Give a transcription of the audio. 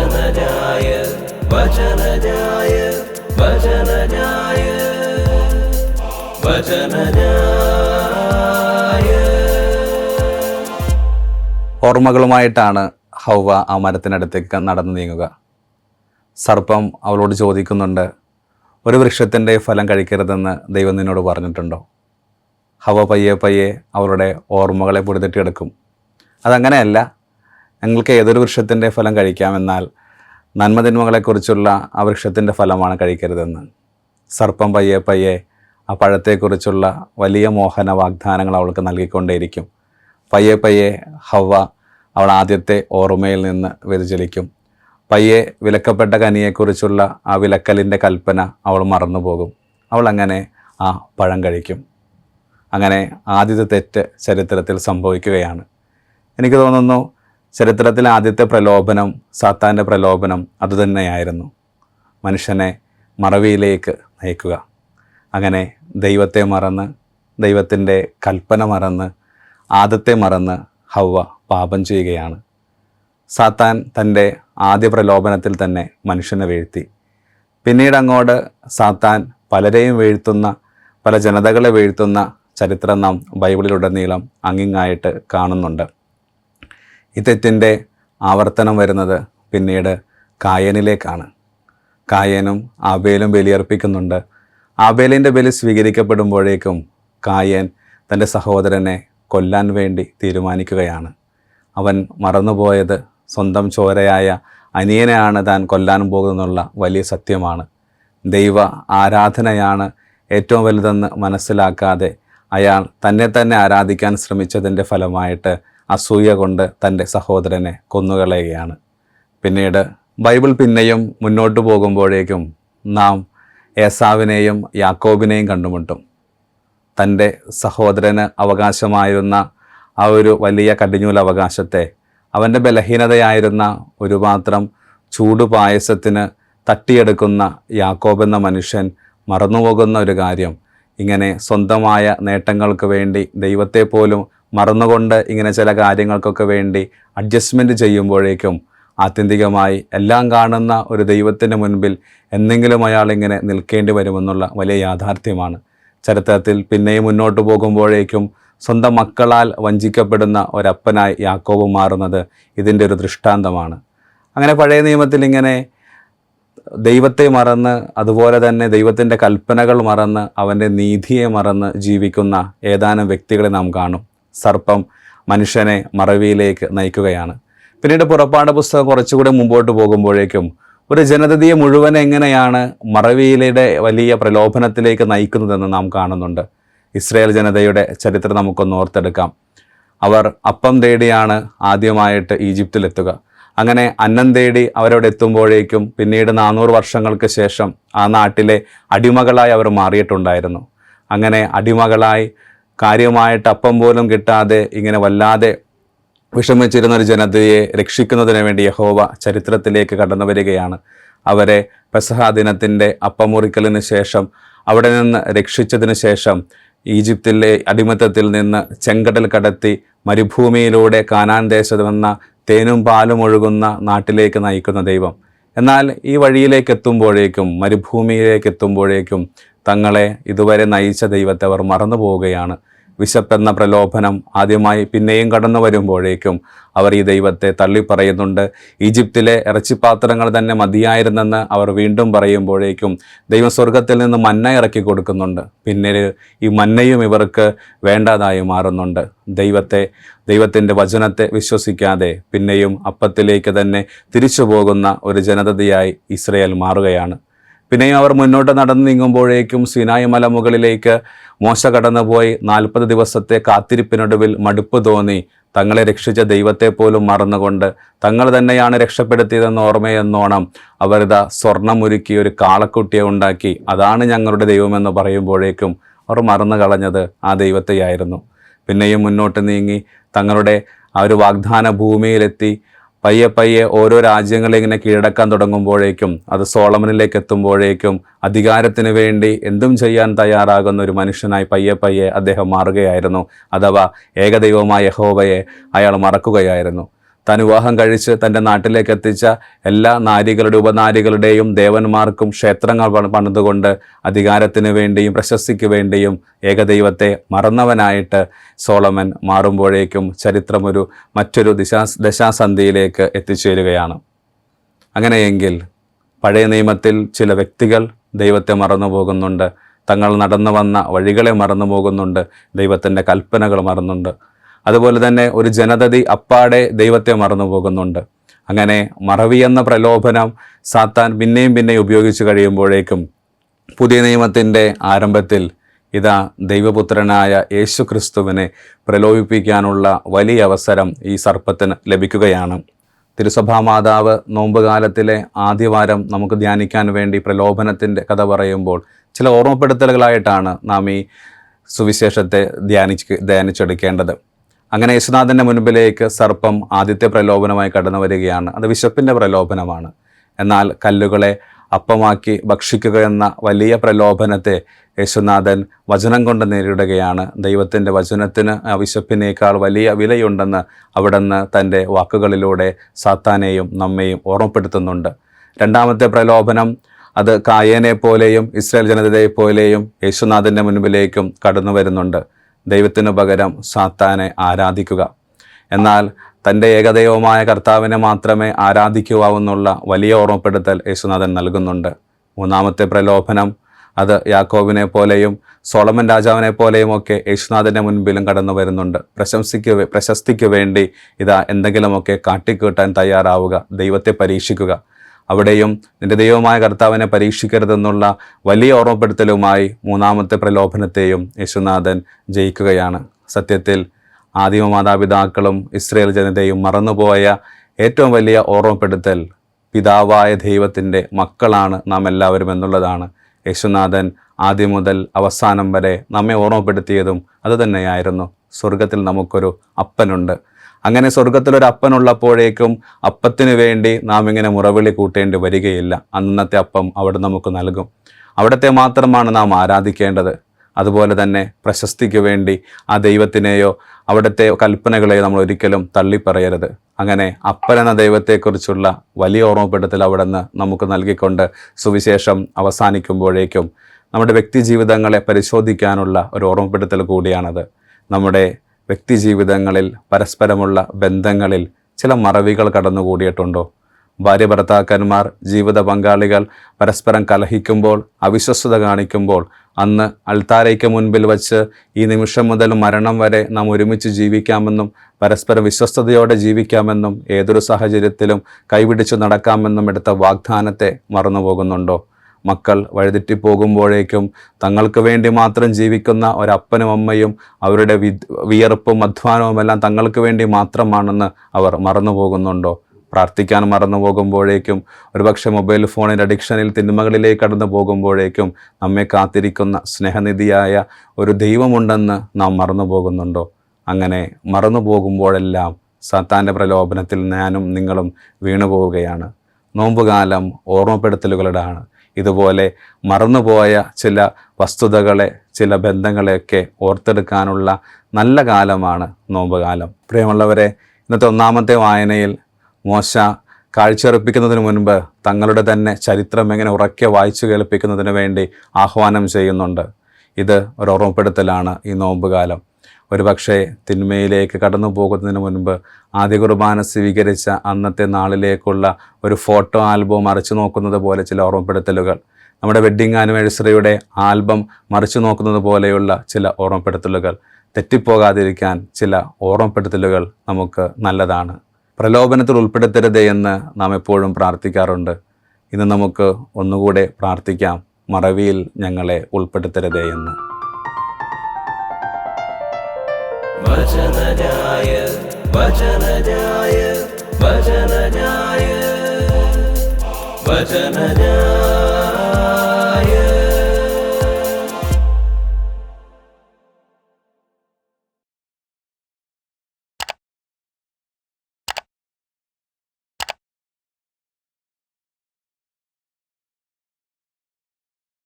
വചനജായ വചനജായ വചനജായ വചനജായ ഓർമ്മകളുമായിട്ടാണ് ഹൗവ ആ മരത്തിനടുത്തേക്ക് നടന്നു നീങ്ങുക. സർപ്പം അവളോട് ചോദിക്കുന്നുണ്ട് ഒരു വൃക്ഷത്തിന്റെ ഫലം കഴിക്കരുതെന്ന് ദൈവം നിന്നോട് പറഞ്ഞിട്ടുണ്ടോ? ഹവ പയ്യെ പയ്യെ അവളുടെ ഓർമ്മകളെ പൊടിതെട്ടിയെടുക്കും. അതങ്ങനെയല്ല ഞങ്ങൾക്ക് ഏതൊരു വൃക്ഷത്തിന്റെ ഫലം കഴിക്കാമെന്നാൽ നന്മതിന്മകളെക്കുറിച്ചുള്ള ആ വൃക്ഷത്തിന്റെ ഫലമാണ് കഴിക്കരുതെന്ന്. സർപ്പം പയ്യെ പയ്യെ ആ പഴത്തെക്കുറിച്ചുള്ള വലിയ മോഹന വാഗ്ദാനങ്ങൾ അവൾക്ക് നൽകിക്കൊണ്ടേയിരിക്കും. പയ്യെ പയ്യെ ഹവ അവൾ ആദ്യത്തെ ഓർമ്മയിൽ നിന്ന് വ്യതിചലിക്കും. പയ്യെ വിലക്കപ്പെട്ട കനിയെക്കുറിച്ചുള്ള ആ വിലക്കലിന്റെ കൽപ്പന അവൾ മറന്നുപോകും. അവൾ അങ്ങനെ ആ പഴം കഴിക്കും. അങ്ങനെ ആദ്യത്തെ തെറ്റ് ചരിത്രത്തിൽ സംഭവിക്കുകയാണ്. എനിക്ക് തോന്നുന്നു ചരിത്രത്തിലെ ആദ്യത്തെ പ്രലോഭനം സാത്താന്റെ പ്രലോഭനം അതുതന്നെയായിരുന്നു മനുഷ്യനെ മറവിയിലേക്ക് നയിക്കുക. അങ്ങനെ ദൈവത്തെ മറന്ന് ദൈവത്തിന്റെ കൽപ്പന മറന്ന് ആദത്തെ മറന്ന് ഹവ പാപം ചെയ്യുകയാണ്. സാത്താൻ തന്റെ ആദ്യ പ്രലോഭനത്തിൽ തന്നെ മനുഷ്യനെ വീഴ്ത്തി. പിന്നീട് അങ്ങോട്ട് സാത്താൻ പലരെയും വീഴ്ത്തുന്ന പല ജനതകളെ വീഴ്ത്തുന്ന ചരിത്രം നാം ബൈബിളിലുടനീളം അങ്ങിങ്ങായിട്ട് കാണുന്നുണ്ട്. തെറ്റിന്റെ ആവർത്തനം വരുന്നത് പിന്നീട് കായനിലേക്കാണ്. കായനും ആബേലും ബലിയർപ്പിക്കുന്നുണ്ട്. ആബേലിന്റെ ബലി സ്വീകരിക്കപ്പെടുമ്പോഴേക്കും കായൻ തന്റെ സഹോദരനെ കൊല്ലാൻ വേണ്ടി തീരുമാനിക്കുകയാണ്. അവൻ മറന്നുപോയത് സ്വന്തം ചോരയായ അനിയനെയാണ് താൻ കൊല്ലാൻ പോകുന്നുള്ള വലിയ സത്യമാണ്. ദൈവ ആരാധനയാണ് ഏറ്റവും വലുതെന്ന് മനസ്സിലാക്കാതെ അയാൾ തന്നെ തന്നെ ആരാധിക്കാൻ ശ്രമിച്ചതിന്റെ ഫലമായിട്ട് അസൂയ കൊണ്ട് തന്റെ സഹോദരനെ കൊന്നുകളയുകയാണ്. പിന്നീട് ബൈബിൾ പിന്നെയും മുന്നോട്ട് പോകുമ്പോഴേക്കും നാം ഏസാവിനെയും യാക്കോബിനെയും കണ്ടുമുട്ടും. തന്റെ സഹോദരന് അവകാശമായിരുന്ന ആ ഒരു വലിയ കടിഞ്ഞൂൽ അവകാശത്തെ അവന്റെ ബലഹീനതയായിരുന്ന ഒരു പാത്രം ചൂട് പായസത്തിന് തട്ടിയെടുക്കുന്ന യാക്കോബ് എന്ന മനുഷ്യൻ മറന്നുപോകുന്ന ഒരു കാര്യം. ഇങ്ങനെ സ്വന്തമായ നേട്ടങ്ങൾക്ക് വേണ്ടി ദൈവത്തെ പോലും മറന്നുകൊണ്ട് ഇങ്ങനെ ചില കാര്യങ്ങൾക്കൊക്കെ വേണ്ടി അഡ്ജസ്റ്റ്മെന്റ് ചെയ്യുമ്പോഴേക്കും ആത്യന്തികമായി എല്ലാം കാണുന്ന ഒരു ദൈവത്തിന്റെ മുൻപിൽ എന്തെങ്കിലും അയാൾ ഇങ്ങനെ നിൽക്കേണ്ടി വരുമെന്നുള്ള വലിയ യാഥാർത്ഥ്യമാണ്. ചരിത്രത്തിൽ പിന്നെയും മുന്നോട്ട് പോകുമ്പോഴേക്കും സ്വന്തം മക്കളാൽ വഞ്ചിക്കപ്പെടുന്ന ഒരപ്പനായി യാക്കോബ് മാറുന്നത് ഇതിന്റെ ഒരു ദൃഷ്ടാന്തമാണ്. അങ്ങനെ പഴയ നിയമത്തിൽ ഇങ്ങനെ ദൈവത്തെ മറന്ന് അതുപോലെ തന്നെ ദൈവത്തിന്റെ കൽപ്പനകൾ മറന്ന് അവന്റെ നീതിയെ മറന്ന് ജീവിക്കുന്ന ഏതാനും വ്യക്തികളെ നാം കാണും. സർപ്പം മനുഷ്യനെ മറവിയിലേക്ക് നയിക്കുകയാണ്. പിന്നീട് പുറപ്പാട് പുസ്തകം കുറച്ചുകൂടി മുമ്പോട്ട് പോകുമ്പോഴേക്കും ഒരു ജനതയെ മുഴുവൻ എങ്ങനെയാണ് മറവിയിലെ വലിയ പ്രലോഭനത്തിലേക്ക് നയിക്കുന്നതെന്ന് നാം കാണുന്നുണ്ട്. ഇസ്രയേൽ ജനതയുടെ ചരിത്രം നമുക്കൊന്ന് ഓർത്തെടുക്കാം. അവർ അപ്പം തേടിയാണ് ആദ്യമായിട്ട് ഈജിപ്തിലെത്തുക. അങ്ങനെ അന്നം തേടി അവരവിടെ എത്തുമ്പോഴേക്കും പിന്നീട് നാനൂറ് വർഷങ്ങൾക്ക് ശേഷം ആ നാട്ടിലെ അടിമകളായി അവർ മാറിയിട്ടുണ്ടായിരുന്നു. അങ്ങനെ അടിമകളായി കാര്യമായിട്ട് അപ്പം പോലും കിട്ടാതെ ഇങ്ങനെ വല്ലാതെ വിഷമിച്ചിരുന്ന ഒരു ജനതയെ രക്ഷിക്കുന്നതിന് വേണ്ടി യഹോവ ചരിത്രത്തിലേക്ക് കടന്നു വരികയാണ്. അവരെ പെസഹ ദിനത്തിന്റെ അപ്പമുറിക്കലിന് ശേഷം അവിടെ നിന്ന് രക്ഷിച്ചതിന് ശേഷം ഈജിപ്തിലെ അടിമത്തത്തിൽ നിന്ന് ചെങ്കടൽ കടത്തി മരുഭൂമിയിലൂടെ കാനാൻ ദേശമെന്ന തേനും പാലും ഒഴുകുന്ന നാട്ടിലേക്ക് നയിക്കുന്ന ദൈവം. എന്നാൽ ഈ വഴിയിലേക്ക് എത്തുമ്പോഴേക്കും മരുഭൂമിയിലേക്ക് എത്തുമ്പോഴേക്കും തങ്ങളെ ഇതുവരെ നയിച്ച ദൈവത്തെ അവർ മറന്നു പോവുകയാണ് വിശപ്പെന്ന പ്രലോഭനം ആദ്യമായി പിന്നെയും കടന്നു വരുമ്പോഴേക്കും അവർ ഈ ദൈവത്തെ തള്ളിപ്പറയുന്നുണ്ട്. ഈജിപ്തിലെ ഇറച്ചിപ്പാത്രങ്ങൾ തന്നെ മതിയായിരുന്നെന്ന് അവർ വീണ്ടും പറയുമ്പോഴേക്കും ദൈവം സ്വർഗത്തിൽ നിന്ന് മന്ന ഇറക്കി കൊടുക്കുന്നുണ്ട്. പിന്നീട് ഈ മന്നയും ഇവർക്ക് വേണ്ടതായി മാറുന്നുണ്ട്. ദൈവത്തെ ദൈവത്തിന്റെ വചനത്തെ വിശ്വസിക്കാതെ പിന്നെയും അപ്പത്തിലേക്ക് തന്നെ തിരിച്ചു പോകുന്ന ഒരു ജനതയായി ഇസ്രയേൽ മാറുകയാണ്. പിന്നെയും അവർ മുന്നോട്ട് നടന്നു നീങ്ങുമ്പോഴേക്കും സിനായി മല മുകളിലേക്ക് മോശ കടന്നുപോയി. നാൽപ്പത് ദിവസത്തെ കാത്തിരിപ്പിനൊടുവിൽ മടുപ്പ് തോന്നി. തങ്ങളെ രക്ഷിച്ച ദൈവത്തെ പോലും മറന്നുകൊണ്ട് തങ്ങൾ തന്നെയാണ് രക്ഷപ്പെടുത്തിയതെന്ന് ഓർമ്മയെന്നോണം അവരിതാ സ്വർണമൊരുക്കി ഒരു കാളക്കുട്ടിയെ ഉണ്ടാക്കി. അതാണ് ഞങ്ങളുടെ ദൈവമെന്ന് പറയുമ്പോഴേക്കും അവർ മറന്നു കളഞ്ഞത് ആ ദൈവത്തെയായിരുന്നു. പിന്നെയും മുന്നോട്ട് നീങ്ങി തങ്ങളുടെ ആ ഒരു വാഗ്ദാന ഭൂമിയിലെത്തി പയ്യെ പയ്യെ ഓരോ രാജ്യങ്ങളെ ഇങ്ങനെ കീഴടക്കാൻ തുടങ്ങുമ്പോഴേക്കും അത് സോളമനിലേക്ക് എത്തുമ്പോഴേക്കും അധികാരത്തിന് വേണ്ടി എന്തും ചെയ്യാൻ തയ്യാറാകുന്ന ഒരു മനുഷ്യനായി പയ്യെ പയ്യെ അദ്ദേഹം മാറുകയായിരുന്നു. അഥവാ ഏകദൈവമായ യഹോവയെ അയാൾ മറക്കുകയായിരുന്നു. താൻ വിവാഹം കഴിച്ച് തന്റെ നാട്ടിലേക്ക് എത്തിച്ച എല്ലാ നാരികളുടെ ഉപനാരികളുടെയും ദേവന്മാർക്കും ക്ഷേത്രങ്ങൾ പണി- പണിതുകൊണ്ട് അധികാരത്തിന് വേണ്ടിയും പ്രശസ്തിക്ക് വേണ്ടിയും ഏകദൈവത്തെ മറന്നവനായിട്ട് സോളമൻ മാറുമ്പോഴേക്കും ചരിത്രമൊരു മറ്റൊരു ദിശാ ദശാസന്ധിയിലേക്ക് എത്തിച്ചേരുകയാണ്. അങ്ങനെയെങ്കിൽ പഴയ നിയമത്തിൽ ചില വ്യക്തികൾ ദൈവത്തെ മറന്നു പോകുന്നുണ്ട്. തങ്ങൾ നടന്നു വന്ന വഴികളെ മറന്നു പോകുന്നുണ്ട്. ദൈവത്തിന്റെ കൽപ്പനകൾ മറന്നുണ്ട്. അതുപോലെ തന്നെ ഒരു ജനതതി അപ്പാടെ ദൈവത്തെ മറന്നു പോകുന്നുണ്ട്. അങ്ങനെ മറവി എന്ന പ്രലോഭനം സാത്താൻ പിന്നെയും പിന്നെയും ഉപയോഗിച്ച് കഴിയുമ്പോഴേക്കും പുതിയ നിയമത്തിന്റെ ആരംഭത്തിൽ ഇതാ ദൈവപുത്രനായ യേശു ക്രിസ്തുവിനെ പ്രലോഭിപ്പിക്കാനുള്ള വലിയ അവസരം ഈ സർപ്പത്തിന് ലഭിക്കുകയാണ്. തിരുസഭാ മാതാവ് നോമ്പുകാലത്തിലെ ആദ്യവാരം നമുക്ക് ധ്യാനിക്കാൻ വേണ്ടി പ്രലോഭനത്തിന്റെ കഥ പറയുമ്പോൾ ചില ഓർമ്മപ്പെടുത്തലുകളായിട്ടാണ് നാം ഈ സുവിശേഷത്തെ ധ്യാനിച്ച് ധ്യാനിച്ചെടുക്കേണ്ടത്. അങ്ങനെ യേശുനാഥന്റെ മുൻപിലേക്ക് സർപ്പം ആദ്യത്തെ പ്രലോഭനമായി കടന്നു വരികയാണ്. അത് വിശപ്പിന്റെ പ്രലോഭനമാണ്. എന്നാൽ കല്ലുകളെ അപ്പമാക്കി ഭക്ഷിക്കുക എന്ന വലിയ പ്രലോഭനത്തെ യേശുനാഥൻ വചനം കൊണ്ട് നേരിടുകയാണ്. ദൈവത്തിന്റെ വചനത്തിന് വിശപ്പിനേക്കാൾ വലിയ വിലയുണ്ടെന്ന് അവിടുന്ന് തന്റെ വാക്കുകളിലൂടെ സാത്താനെയും നമ്മെയും ഓർമ്മപ്പെടുത്തുന്നുണ്ട്. രണ്ടാമത്തെ പ്രലോഭനം അത് കായേനെ പോലെയും ഇസ്രായേൽ ജനതയെ പോലെയും യേശുനാഥന്റെ മുൻപിലേക്കും കടന്നു വരുന്നുണ്ട്. ദൈവത്തിനു പകരം സാത്താനെ ആരാധിക്കുക. എന്നാൽ തന്റെ ഏകദൈവമായ കർത്താവിനെ മാത്രമേ ആരാധിക്കുവാവുന്നുള്ള വലിയ ഓർമ്മപ്പെടുത്തൽ യേശുനാഥൻ നൽകുന്നുണ്ട്. മൂന്നാമത്തെ പ്രലോഭനം അത് യാക്കോബിനെ പോലെയും സോളമൻ രാജാവിനെ പോലെയും ഒക്കെ യേശുനാഥന്റെ മുൻപിലും കടന്നു വരുന്നുണ്ട്. പ്രശംസിക്ക് പ്രശസ്തിക്ക് വേണ്ടി ഇതാ എന്തെങ്കിലുമൊക്കെ കാട്ടിക്കൂട്ടാൻ തയ്യാറാവുക ദൈവത്തെ പരീക്ഷിക്കുക. അവിടെയും നിന്റെ ദൈവമായ കർത്താവിനെ പരീക്ഷിക്കരുതെന്നുള്ള വലിയ ഓർമ്മപ്പെടുത്തലുമായി മൂന്നാമത്തെ പ്രലോഭനത്തെയും യേശുനാഥൻ ജയിക്കുകയാണ്. സത്യത്തിൽ ആദിമ മാതാപിതാക്കളും ഇസ്രയേൽ ജനതയും മറന്നുപോയ ഏറ്റവും വലിയ ഓർമ്മപ്പെടുത്തൽ പിതാവായ ദൈവത്തിന്റെ മക്കളാണ് നാം എല്ലാവരും എന്നുള്ളതാണ് യേശുനാഥൻ ആദ്യം മുതൽ അവസാനം വരെ നമ്മെ ഓർമ്മപ്പെടുത്തിയതും അതുതന്നെയായിരുന്നു. സ്വർഗത്തിൽ നമുക്കൊരു അപ്പനുണ്ട്. അങ്ങനെ സ്വർഗത്തിലൊരു അപ്പനുള്ളപ്പോഴേക്കും അപ്പത്തിനു വേണ്ടി നാം ഇങ്ങനെ മുറവിളി കൂട്ടേണ്ടി വരികയില്ല. അന്നത്തെ അപ്പം അവിടെ നമുക്ക് നൽകും. അവിടത്തെ മാത്രമാണ് നാം ആരാധിക്കേണ്ടത്. അതുപോലെ തന്നെ പ്രശസ്തിക്ക് വേണ്ടി ആ ദൈവത്തിനെയോ അവിടുത്തെ കൽപ്പനകളെയോ നമ്മൾ ഒരിക്കലും തള്ളിപ്പറയരുത്. അങ്ങനെ അപ്പൻ എന്ന ദൈവത്തെക്കുറിച്ചുള്ള വലിയ ഓർമ്മപ്പെടുത്തൽ അവിടെ നിന്ന് നമുക്ക് നൽകിക്കൊണ്ട് സുവിശേഷം അവസാനിക്കുമ്പോഴേക്കും നമ്മുടെ വ്യക്തി ജീവിതങ്ങളെ പരിശോധിക്കാനുള്ള ഒരു ഓർമ്മപ്പെടുത്തൽ കൂടിയാണത്. നമ്മുടെ വ്യക്തി ജീവിതങ്ങളിൽ പരസ്പരമുള്ള ബന്ധങ്ങളിൽ ചില മറവികൾ കടന്നുകൂടിയിട്ടുണ്ടോ? ഭാര്യ ഭർത്താക്കന്മാർ ജീവിത പങ്കാളികൾ പരസ്പരം കലഹിക്കുമ്പോൾ അവിശ്വസ്തത കാണിക്കുമ്പോൾ അന്ന് അൾത്താരയ്ക്ക് മുൻപിൽ വച്ച് ഈ നിമിഷം മുതൽ മരണം വരെ നാം ഒരുമിച്ച് ജീവിക്കാമെന്നും പരസ്പര വിശ്വസ്തയോടെ ജീവിക്കാമെന്നും ഏതൊരു സാഹചര്യത്തിലും കൈപിടിച്ചു നടക്കാമെന്നും എടുത്ത വാഗ്ദാനത്തെ മറന്നുപോകുന്നുണ്ടോ? മക്കൾ വഴുതിറ്റി പോകുമ്പോഴേക്കും തങ്ങൾക്ക് വേണ്ടി മാത്രം ജീവിക്കുന്ന ഒരപ്പനും അമ്മയും അവരുടെ വി വിയർപ്പും അധ്വാനവും എല്ലാം തങ്ങൾക്ക് വേണ്ടി മാത്രമാണെന്ന് അവർ മറന്നു പോകുന്നുണ്ടോ പ്രാർത്ഥിക്കാൻ മറന്നു പോകുമ്പോഴേക്കും ഒരുപക്ഷെ മൊബൈൽ ഫോണിന്റെ അഡിക്ഷനിൽ തിന്മകളിലേക്ക് കടന്നു പോകുമ്പോഴേക്കും നമ്മെ കാത്തിരിക്കുന്ന സ്നേഹനിധിയായ ഒരു ദൈവമുണ്ടെന്ന് നാം മറന്നു പോകുന്നുണ്ടോ അങ്ങനെ മറന്നു പോകുമ്പോഴെല്ലാം സത്താന്റെ പ്രലോഭനത്തിൽ ഞാനും നിങ്ങളും വീണുപോവുകയാണ്. നോമ്പുകാലം ഓർമ്മപ്പെടുത്തലുകളുടെ ഓർമ്മപ്പെടുത്തലുകളുടെയാണ് ഇതുപോലെ മറന്നുപോയ ചില വസ്തുതകളെ ചില ബന്ധങ്ങളെയൊക്കെ ഓർത്തെടുക്കാനുള്ള നല്ല കാലമാണ് നോമ്പുകാലം. പ്രിയമുള്ളവരെ ഇന്നത്തെ ഒന്നാമത്തെ വായനയിൽ മോശ കാഴ്ചയർപ്പിക്കുന്നതിന് മുൻപ് തങ്ങളുടെ തന്നെ ചരിത്രം എങ്ങനെ ഉറക്കെ വായിച്ചു കേൾപ്പിക്കുന്നതിന് വേണ്ടി ആഹ്വാനം ചെയ്യുന്നുണ്ട്. ഇത് ഒരു ഓർമ്മപ്പെടുത്തലാണ് ഈ നോമ്പുകാലം. ഒരുപക്ഷെ തിന്മയിലേക്ക് കടന്നു പോകുന്നതിന് മുൻപ് ആദ്യ കുർബാന സ്വീകരിച്ച അന്നത്തെ നാളിലേക്കുള്ള ഒരു ഫോട്ടോ ആൽബം മറിച്ചു നോക്കുന്നത് പോലെ ചില ഓർമ്മപ്പെടുത്തലുകൾ. നമ്മുടെ വെഡ്ഡിങ് ആനിവേഴ്സറിയുടെ ആൽബം മറിച്ചു നോക്കുന്നത് പോലെയുള്ള ചില ഓർമ്മപ്പെടുത്തലുകൾ. തെറ്റിപ്പോകാതിരിക്കാൻ ചില ഓർമ്മപ്പെടുത്തലുകൾ നമുക്ക് നല്ലതാണ്. പ്രലോഭനത്തിൽ ഉൾപ്പെടുത്തരുത് എന്ന് നാം എപ്പോഴും പ്രാർത്ഥിക്കാറുണ്ട്. ഇന്ന് നമുക്ക് ഒന്നുകൂടെ പ്രാർത്ഥിക്കാം. മറവിയിൽ ഞങ്ങളെ ഉൾപ്പെടുത്തരുതേ എന്ന്. वचनजाय वचनजाय वचनजाय वचनजाय